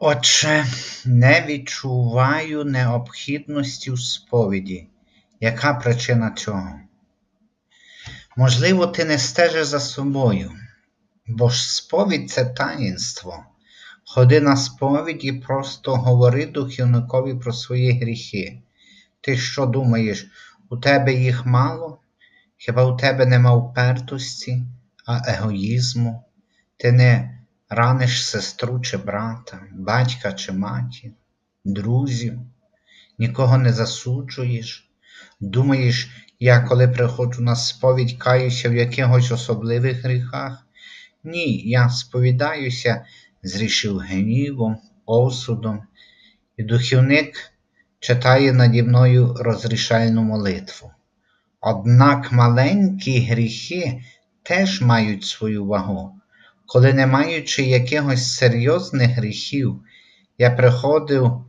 Отже, не відчуваю необхідності в сповіді. Яка причина цього? Можливо, ти не стежиш за собою, бо ж сповідь це таїнство. Ходи на сповідь і просто говори духівникові про свої гріхи. Ти що думаєш, у тебе їх мало? Хіба у тебе нема впертості, а егоїзму? Ти не раниш сестру чи брата, батька чи матір, друзів, нікого не засуджуєш. Думаєш, я, коли приходжу на сповідь, каюся в якихось особливих гріхах? Ні, я сповідаюся, зрішив гнівом, осудом, і духівник читає наді мною розрішальну молитву. Однак маленькі гріхи теж мають свою вагу. Коли, не маючи якихось серйозних гріхів, я приходив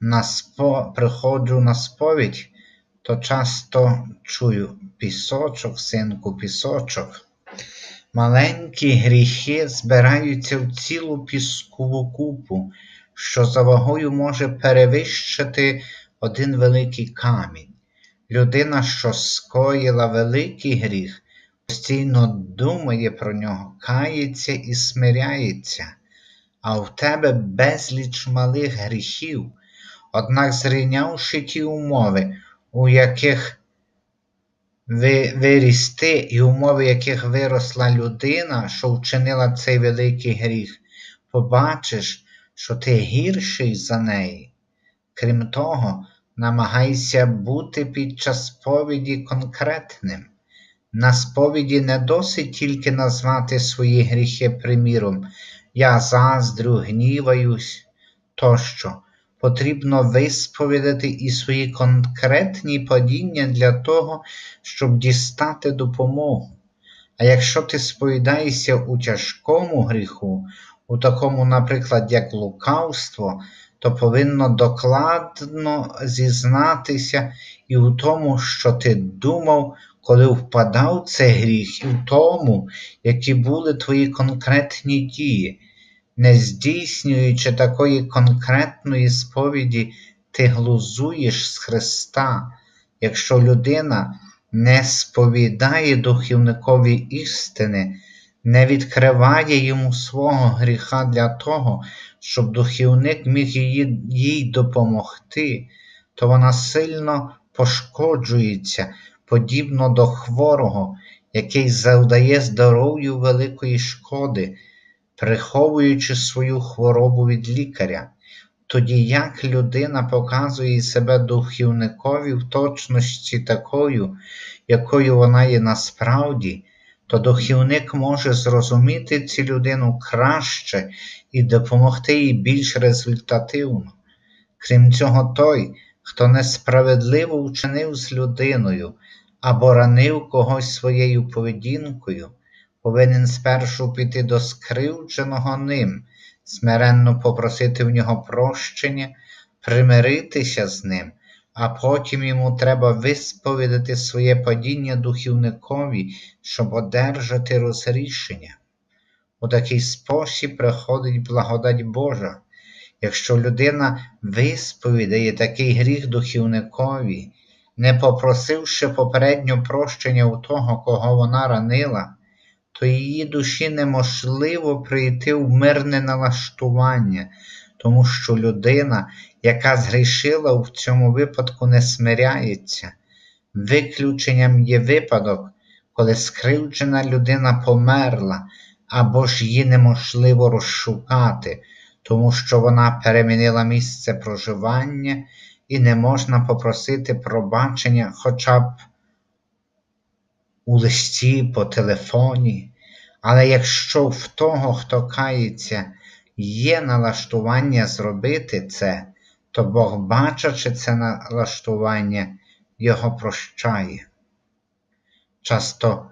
на спо... приходжу на сповідь, то часто чую пісочок, синку, пісочок. Маленькі гріхи збираються в цілу піскову купу, що за вагою може перевищити один великий камінь. Людина, що скоїла великий гріх, постійно думає про нього, кається і смиряється, а в тебе безліч малих гріхів, однак зрівнявши ті умови, у яких виріс ти, і умови, яких виросла людина, що вчинила цей великий гріх, побачиш, що ти гірший за неї. Крім того, намагайся бути під час сповіді конкретним. На сповіді не досить тільки назвати свої гріхи приміром, я заздрю, гніваюсь тощо. Потрібно висповідати і свої конкретні падіння для того, щоб дістати допомогу. А якщо ти сповідаєшся у тяжкому гріху, у такому, наприклад, як лукавство, то повинно докладно зізнатися і у тому, що ти думав, коли впадав цей гріх, і в тому, які були твої конкретні дії. Не здійснюючи такої конкретної сповіді, ти глузуєш з Христа, якщо людина не сповідає духівникові істини, не відкриває йому свого гріха для того, щоб духівник міг їй, їй допомогти, то вона сильно пошкоджується, подібно до хворого, який завдає здоров'ю великої шкоди, приховуючи свою хворобу від лікаря. Тоді як людина показує себе духівникові в точності такою, якою вона є насправді, то духівник може зрозуміти цю людину краще і допомогти їй більш результативно. Крім цього, той, хто несправедливо вчинив з людиною або ранив когось своєю поведінкою, повинен спершу піти до скривдженого ним, смиренно попросити в нього прощення, примиритися з ним, а потім йому треба висповідати своє падіння духівникові, щоб одержати розрішення. У такий спосіб приходить благодать Божа. Якщо людина висповідає такий гріх духівникові, не попросивши попередньо прощення у того, кого вона ранила, то її душі неможливо прийти в мирне налаштування, тому що людина, яка згрішила в цьому випадку, не смиряється. Виключенням є випадок, коли скривджена людина померла, або ж її неможливо розшукати, тому що вона перемінила місце проживання і не можна попросити пробачення хоча б у листі по телефоні. Але якщо в того, хто кається, є налаштування зробити це, то Бог, бачачи це налаштування, його прощає. Часто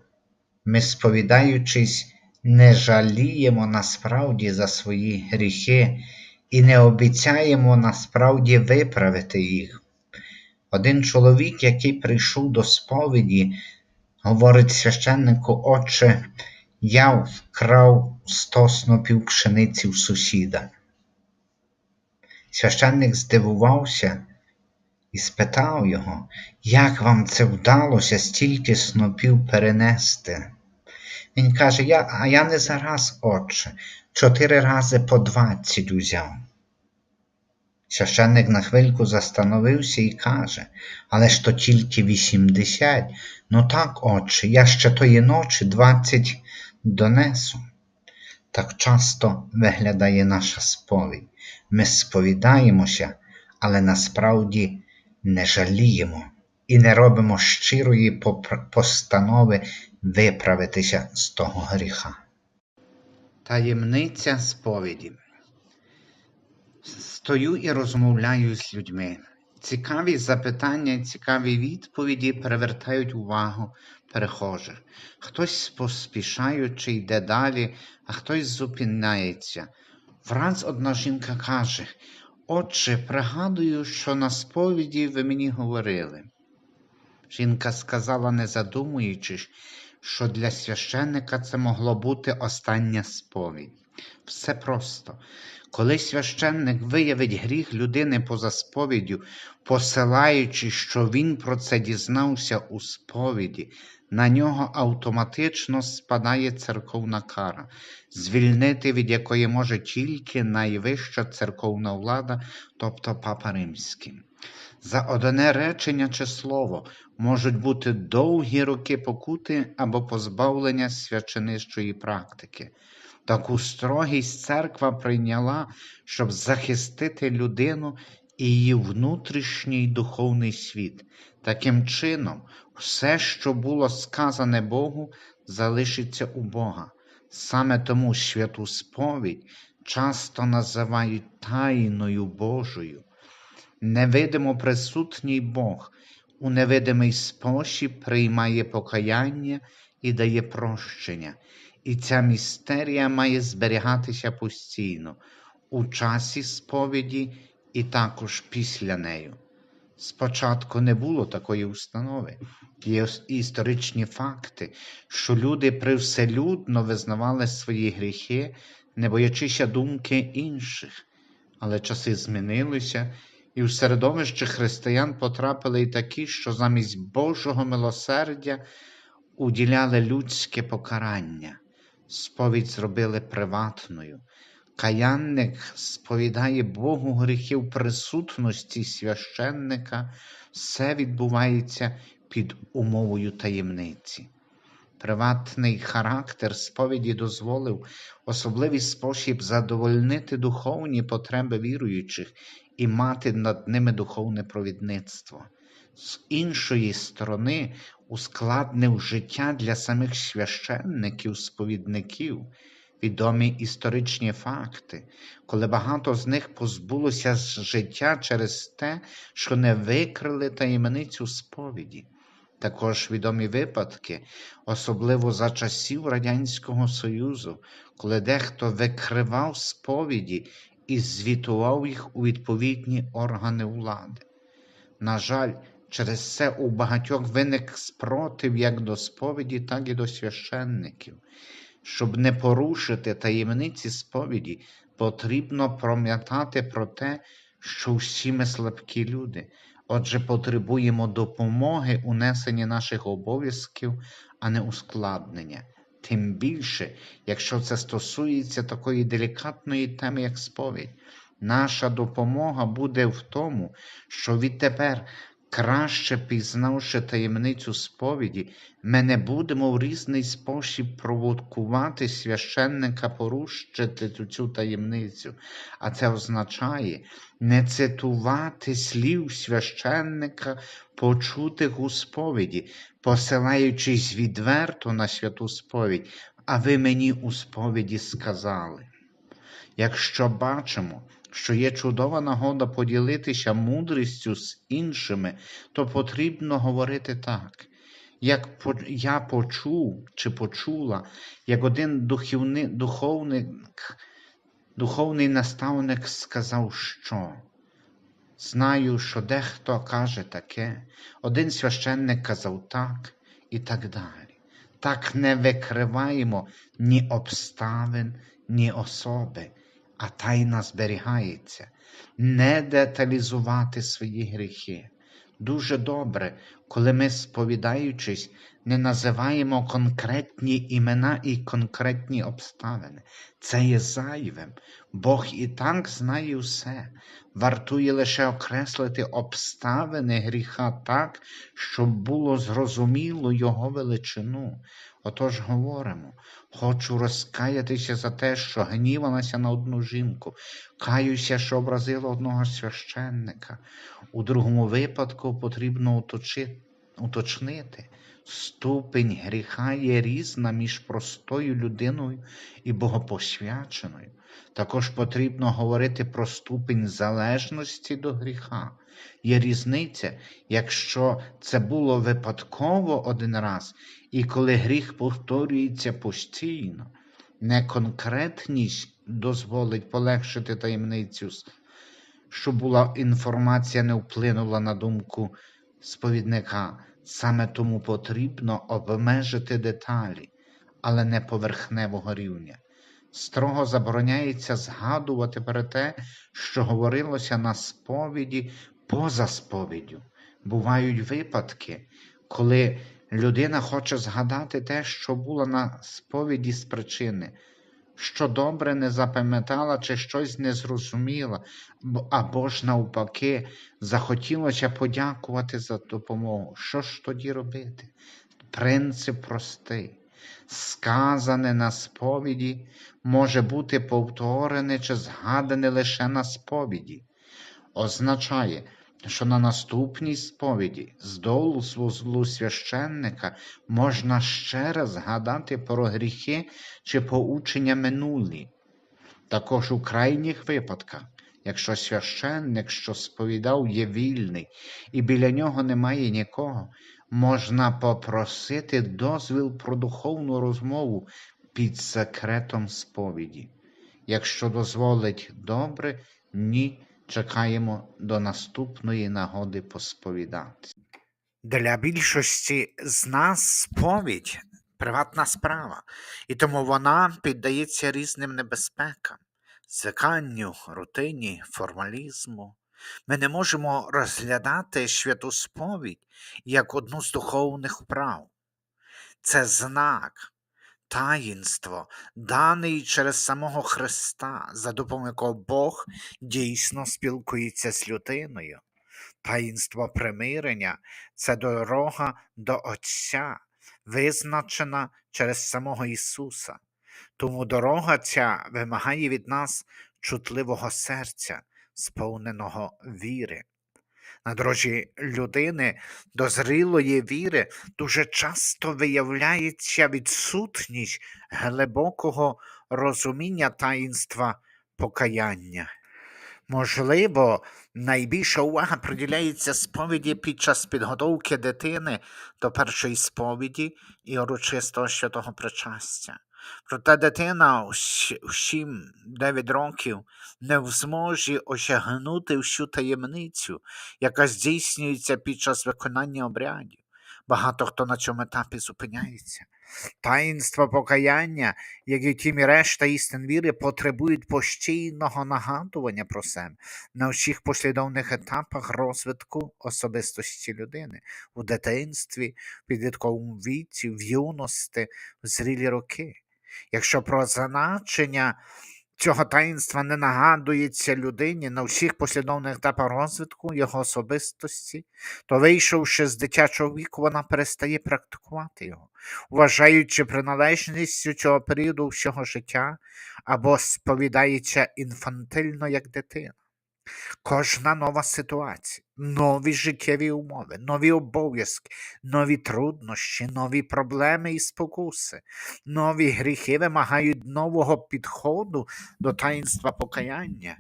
ми, сповідаючись, не жаліємо насправді за свої гріхи і не обіцяємо насправді виправити їх. Один чоловік, який прийшов до сповіді, говорить священнику, Отче, я вкрав сто снопів пшениці в сусіда. Священник здивувався і спитав його, як вам це вдалося стільки снопів перенести? Він каже, я, а я не зараз, отче, чотири рази по двадцять узяв. Священник на хвильку застановився і каже, але ж то тільки вісімдесят. Ну так, отче, я ще тої ночі двадцять донесу. Так часто виглядає наша сповідь. Ми сповідаємося, але насправді не жаліємо і не робимо щирої постанови виправитися з того гріха. Таємниця сповіді. Стою і розмовляю з людьми. Цікаві запитання цікаві відповіді привертають увагу перехожих. Хтось поспішаючи йде далі, а хтось зупиняється. Враз одна жінка каже: Отче, пригадую, що на сповіді ви мені говорили. Жінка сказала, не задумуючись, що для священника це могло бути остання сповідь. Все просто. Коли священник виявить гріх людини поза сповіддю, посилаючи, що він про це дізнався у сповіді, на нього автоматично спадає церковна кара, звільнити від якої може тільки найвища церковна влада, тобто Папа Римський. За одне речення чи слово можуть бути довгі роки покути або позбавлення свяченищої практики. Таку строгість церква прийняла, щоб захистити людину і її внутрішній духовний світ. Таким чином, все, що було сказане Богу, залишиться у Бога. Саме тому святу сповідь часто називають тайною Божою. Невидимо присутній Бог у невидимий спосіб приймає покаяння і дає прощення. І ця містерія має зберігатися постійно у часі сповіді і також після нею. Спочатку не було такої установи. Є історичні факти, що люди привселюдно визнавали свої гріхи, не боячися думки інших, але часи змінилися, і в середовище християн потрапили й такі, що замість Божого милосердя уділяли людське покарання, сповідь зробили приватною. Каянник сповідає Богу гріхи в присутності священника, все відбувається під умовою таємниці. Приватний характер сповіді дозволив особливий спосіб задовольнити духовні потреби віруючих і мати над ними духовне провідництво. З іншої сторони, ускладнив життя для самих священників, сповідників відомі історичні факти, коли багато з них позбулося життя через те, що не викрили таємницю сповіді. Також відомі випадки, особливо за часів Радянського Союзу, коли дехто викривав сповіді і звітував їх у відповідні органи влади. На жаль, через це у багатьох виник спротив як до сповіді, так і до священників. Щоб не порушити таємниці сповіді, потрібно пам'ятати про те, що всі ми слабкі люди, отже, потребуємо допомоги у наших обов'язків, а не ускладнення. Тим більше, якщо це стосується такої делікатної теми, як сповідь, наша допомога буде в тому, що відтепер краще пізнавши таємницю сповіді, ми не будемо в різний спосіб провокувати священника порушити цю таємницю, а це означає не цитувати слів священника, почутих у сповіді, посилаючись відверто на святу сповідь, а ви мені у сповіді сказали. Якщо бачимо, що є чудова нагода поділитися мудрістю з іншими, то потрібно говорити так. Як я почув чи почула, як один духовний, духовник, духовний наставник сказав, що знаю, що дехто каже таке, один священник казав так і так далі. Так не викриваємо ні обставин, ні особи а тайна зберігається. Не деталізувати свої гріхи. Дуже добре, коли ми, сповідаючись, не називаємо конкретні імена і конкретні обставини. Це є зайвим. Бог і так знає все. Вартує лише окреслити обставини гріха так, щоб було зрозуміло його величину. Отож говоримо, хочу розкаятися за те, що гнівалася на одну жінку, каюся, що образила одного священника. У другому випадку потрібно уточи- уточнити. Ступень гріха є різна між простою людиною і богопосвяченою. Також потрібно говорити про ступень залежності до гріха. Є різниця, якщо це було випадково один раз, і коли гріх повторюється постійно. Неконкретність дозволить полегшити таємницю, щоб була інформація не вплинула на думку сповідника. Саме тому потрібно обмежити деталі, але не поверхневого рівня. Строго забороняється згадувати про те, що говорилося на сповіді поза сповіддю. Бувають випадки, коли людина хоче згадати те, що було на сповіді з причини, що добре не запам'ятала чи щось не зрозуміла, або ж навпаки, захотілося подякувати за допомогу. Що ж тоді робити? Принцип простий. Сказане на сповіді може бути повторене чи згадане лише на сповіді. Означає, що на наступній сповіді з дозволу священника можна ще раз згадати про гріхи чи поучення минулі. Також у крайніх випадках, якщо священник, що сповідав, є вільний і біля нього немає нікого, можна попросити дозвіл про духовну розмову під секретом сповіді. Якщо дозволить добре, ні, чекаємо до наступної нагоди посповідатися. Для більшості з нас сповідь приватна справа, і тому вона піддається різним небезпекам, звиканню, рутині, формалізму. Ми не можемо розглядати святу сповідь як одну з духовних вправ. Це знак, таїнство, даний через самого Христа, за допомогою якого Бог дійсно спілкується з людиною. Таїнство примирення це дорога до Отця, визначена через самого Ісуса. Тому дорога ця вимагає від нас чутливого серця, сповненого віри. На дорожі людини до зрілої віри дуже часто виявляється відсутність глибокого розуміння таїнства покаяння. Можливо, найбільша увага приділяється сповіді під час підготовки дитини до першої сповіді і урочистого святого причастя. Проте дитина у 7-9 років не в змозі осягнути всю таємницю, яка здійснюється під час виконання обрядів. Багато хто на цьому етапі зупиняється. Таїнство покаяння, як і тім і решта істин віри, потребують постійного нагадування про себе на всіх послідовних етапах розвитку особистості людини у дитинстві, в підлітковому віці, в юності, в зрілі роки. Якщо про значення цього таїнства не нагадується людині на всіх послідовних етапах розвитку його особистості, то, вийшовши з дитячого віку, вона перестає практикувати його, вважаючи приналежністю цього періоду всього життя або сповідається інфантильно як дитина. Кожна нова ситуація, нові життєві умови, нові обов'язки, нові труднощі, нові проблеми і спокуси, нові гріхи вимагають нового підходу до таїнства покаяння.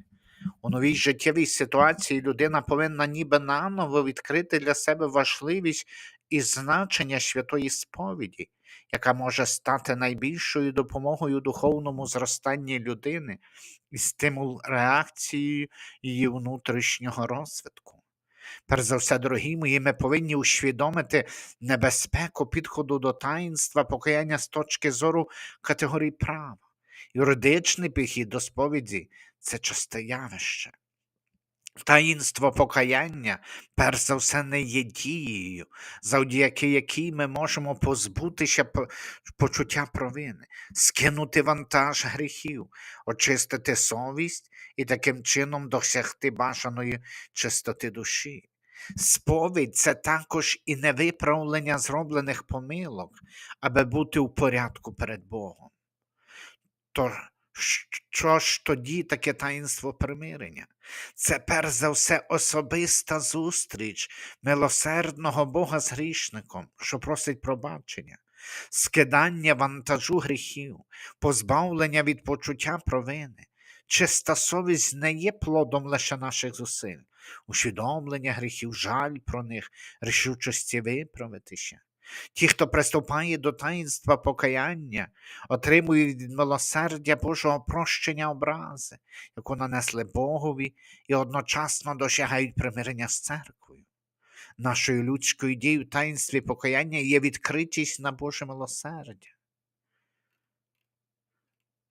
У новій життєвій ситуації людина повинна ніби наново відкрити для себе важливість і значення святої сповіді, яка може стати найбільшою допомогою духовному зростанні людини і стимул реакції її внутрішнього розвитку. Перш за все, дорогі мої, ми повинні усвідомити небезпеку підходу до таїнства покаяння з точки зору категорії права. Юридичний підхід до сповіді це часте явище. Таїнство покаяння, перш за все, не є дією, завдяки якій ми можемо позбутися почуття провини, скинути вантаж гріхів, очистити совість і таким чином досягти бажаної чистоти душі. Сповідь це також і невиправлення зроблених помилок, аби бути у порядку перед Богом. То що ж тоді таке таїнство примирення? Це перш за все особиста зустріч милосердного Бога з грішником, що просить пробачення, скидання вантажу гріхів, позбавлення від почуття провини. Чиста совість не є плодом лише наших зусиль, усвідомлення гріхів, жаль про них, рішучості виправитися. Ті, хто приступає до таїнства покаяння, отримують від милосердя Божого прощення образи, яку нанесли Богові, і одночасно досягають примирення з церквою. Нашою людською дією в таїнстві покаяння є відкритість на Боже милосердя.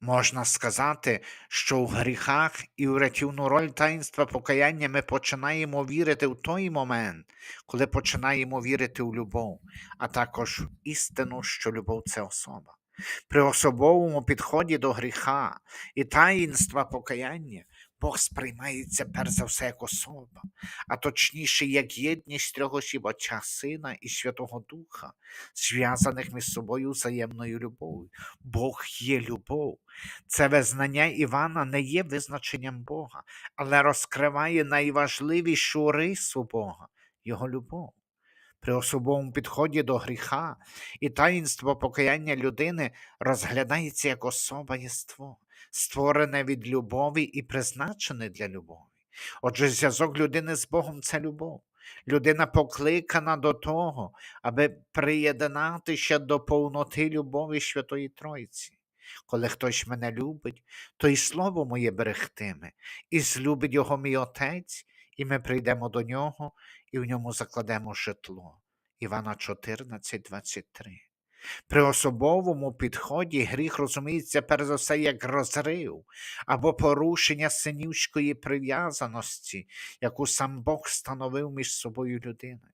Можна сказати, що у гріхах і у рятівну роль таїнства покаяння ми починаємо вірити в той момент, коли починаємо вірити у любов, а також в істину, що любов це особа. При особовому підході до гріха і таїнства покаяння Бог сприймається перш за все як особа, а точніше, як єдність трьох осіб Отця Сина і Святого Духа, зв'язаних між собою взаємною любов'ю. Бог є любов. Це визнання Івана не є визначенням Бога, але розкриває найважливішу рису Бога його любов. При особовому підході до гріха і таїнство покаяння людини розглядається як особа єство, створене від любові і призначене для любові. Отже, зв'язок людини з Богом це любов. Людина покликана до того, аби приєднатися до повноти любові Святої Тройці. Коли хтось мене любить, то і слово моє берегтиме, і злюбить його мій Отець, і ми прийдемо до нього, і в ньому закладемо житло. Івана 14, 23. При особовому підході гріх розуміється перш за все як розрив або порушення синівської прив'язаності, яку сам Бог встановив між собою людиною.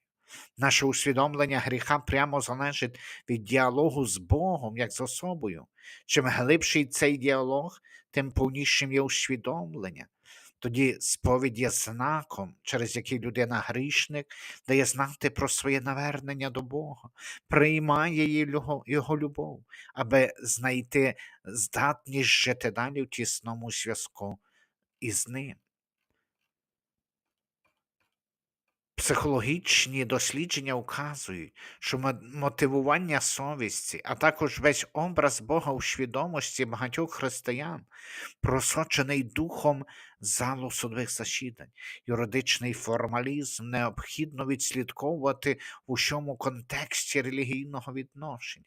Наше усвідомлення гріха прямо залежить від діалогу з Богом, як з особою. Чим глибший цей діалог, тим повнішим є усвідомлення. Тоді сповідь є знаком, через який людина грішник дає знати про своє навернення до Бога, приймає його, його любов, аби знайти здатність жити далі в тісному зв'язку із ним. Психологічні дослідження вказують, що мотивування совісті, а також весь образ Бога у свідомості багатьох християн, просочений духом залу судових засідань. Юридичний формалізм необхідно відслідковувати в усьому контексті релігійного відношення.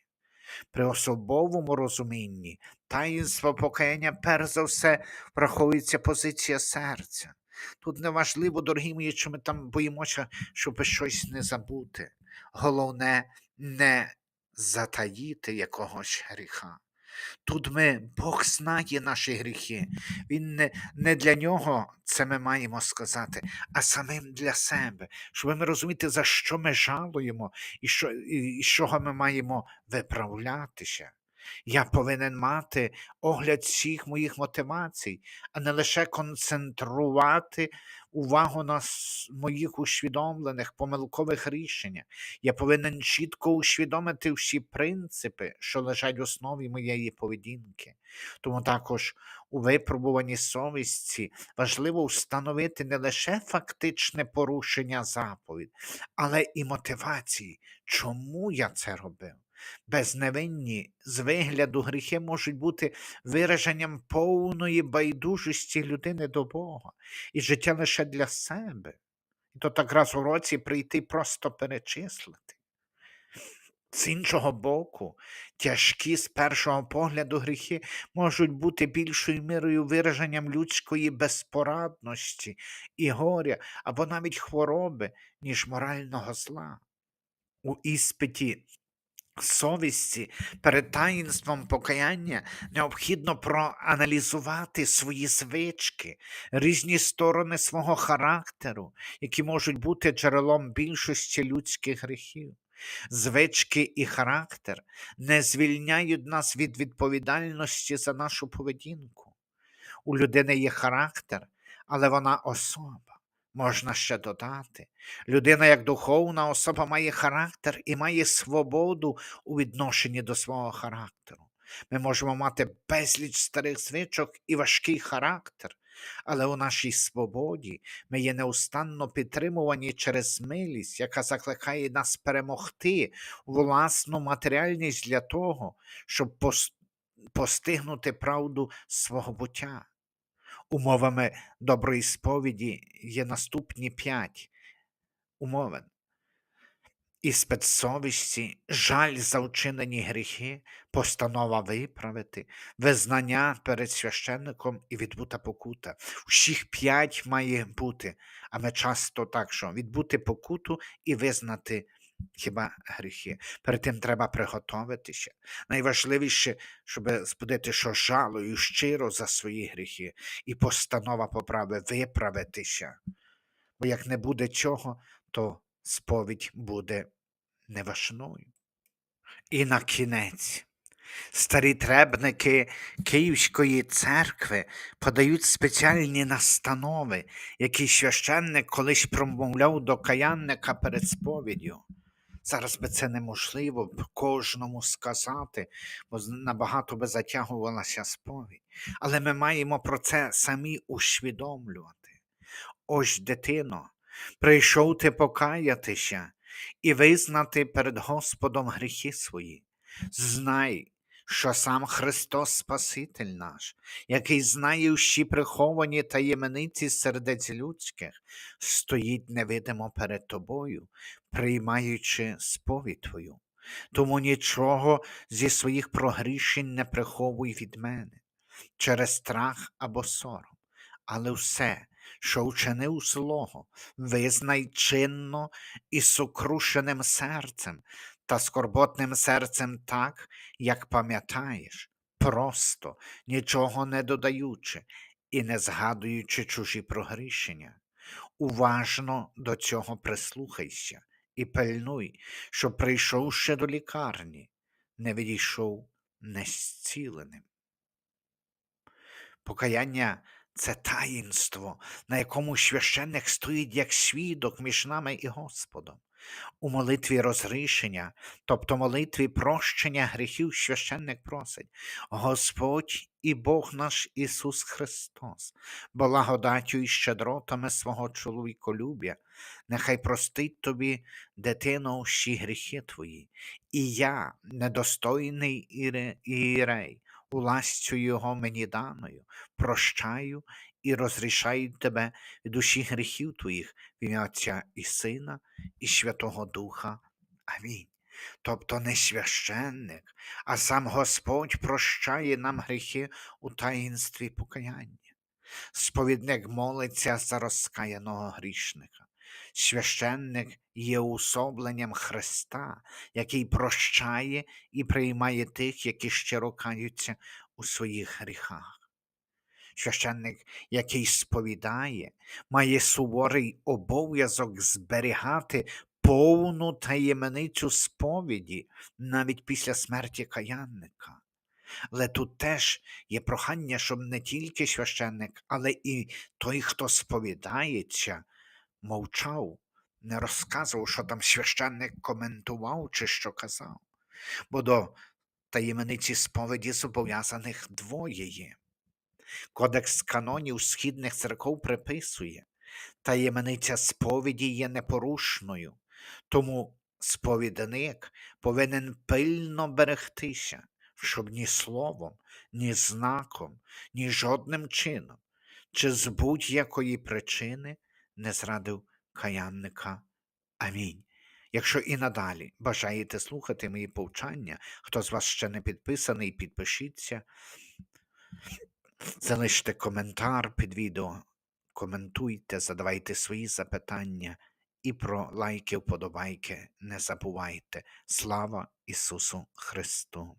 При особовому розумінні таїнство покаяння перш за все враховується позиція серця. Тут не важливо, дорогі мої, що ми там боїмося, щоб щось не забути. Головне не затаїти якогось гріха. Тут ми, Бог знає наші гріхи. Він не, не для нього це ми маємо сказати, а самим для себе, щоб ми розуміти, за що ми жалуємо і що, і, з чого ми маємо виправлятися. Я повинен мати огляд всіх моїх мотивацій, а не лише концентрувати увагу на моїх усвідомлених помилкових рішеннях. Я повинен чітко усвідомити всі принципи, що лежать в основі моєї поведінки. Тому також у випробуванні совісті важливо встановити не лише фактичне порушення заповідь, але і мотивації, чому я це робив. Безневинні з вигляду гріхи можуть бути вираженням повної байдужості людини до Бога і життя лише для себе. І то так раз у році прийти просто перечислити. З іншого боку, тяжкі з першого погляду гріхи можуть бути більшою мірою вираженням людської безпорадності і горя або навіть хвороби, ніж морального зла. У іспиті совісті перед таїнством покаяння необхідно проаналізувати свої звички, різні сторони свого характеру, які можуть бути джерелом більшості людських гріхів. Звички і характер не звільняють нас від відповідальності за нашу поведінку. У людини є характер, але вона особа. Можна ще додати. Людина, як духовна особа, має характер і має свободу у відношенні до свого характеру. Ми можемо мати безліч старих звичок і важкий характер, але у нашій свободі ми є неустанно підтримувані через милість, яка закликає нас перемогти власну матеріальність для того, щоб постигнути правду свого буття. Умовами доброї сповіді є наступні п'ять умовин. Іспит совісті, жаль за вчинені гріхи, постанова виправити, визнання перед священником і відбута покута. Всіх п'ять має бути, а ми часто так, що відбути покуту і визнати хіба гріхи. Перед тим треба приготуватися. Найважливіше, щоб збудити, жалою щиро за свої гріхи, і постанова поправи виправитися. Бо як не буде цього, то сповідь буде неважною. І на кінець. Старі требники Київської церкви подають спеціальні настанови, які священник колись промовляв до каянника перед сповіддю. Зараз би це неможливо б кожному сказати, бо набагато би затягувалася сповідь. Але ми маємо про це самі усвідомлювати. Ось, дитино, прийшов ти покаятися і визнати перед Господом гріхи свої. Знай, що сам Христос Спаситель наш, який знає всі приховані таємниці сердець людських, стоїть невидимо перед тобою, приймаючи сповідь твою. Тому нічого зі своїх прогрішень не приховуй від мене через страх або сором, але все, що вчинив злого, визнай чинно і сукрушеним серцем та скорботним серцем так, як пам'ятаєш, просто нічого не додаючи і не згадуючи чужі прогрішення. Уважно до цього прислухайся і пильнуй, щоб, прийшовши до лікарні, не відійшов незціленим. Покаяння це таїнство, на якому священник стоїть як свідок між нами і Господом. У молитві розрішення, тобто молитві прощення гріхів, священник просить. Господь і Бог наш Ісус Христос, благодаттю і щедротами свого чоловіколюбя, нехай простить тобі, дитино, всі гріхи твої, і я, недостойний іре- ієрей, у ласцю Його мені даною, прощаю і розрішаю тебе від усіх гріхів твоїх в ім'я Отця і Сина і Святого Духа. Амінь. Тобто не священник, а сам Господь прощає нам гріхи у таїнстві покаяння. Сповідник молиться за розкаяного грішника. Священник є уособленням Христа, який прощає і приймає тих, які щиро каються у своїх гріхах. Священник, який сповідає, має суворий обов'язок зберігати повну таємницю сповіді навіть після смерті каянника. Але тут теж є прохання, щоб не тільки священник, але і той, хто сповідається, мовчав, не розказував, що там священник коментував чи що казав. Бо до таємниці сповіді зобов'язаних двоє є. Кодекс канонів східних церков приписує, таємниця сповіді є непорушною, тому сповідник повинен пильно берегтися, щоб ні словом, ні знаком, ні жодним чином, чи з будь-якої причини не зрадив каянника. Амінь. Якщо і надалі бажаєте слухати мої повчання, хто з вас ще не підписаний, підпишіться. Залиште коментар під відео, коментуйте, задавайте свої запитання І про лайки, вподобайки не забувайте. Слава Ісусу Христу!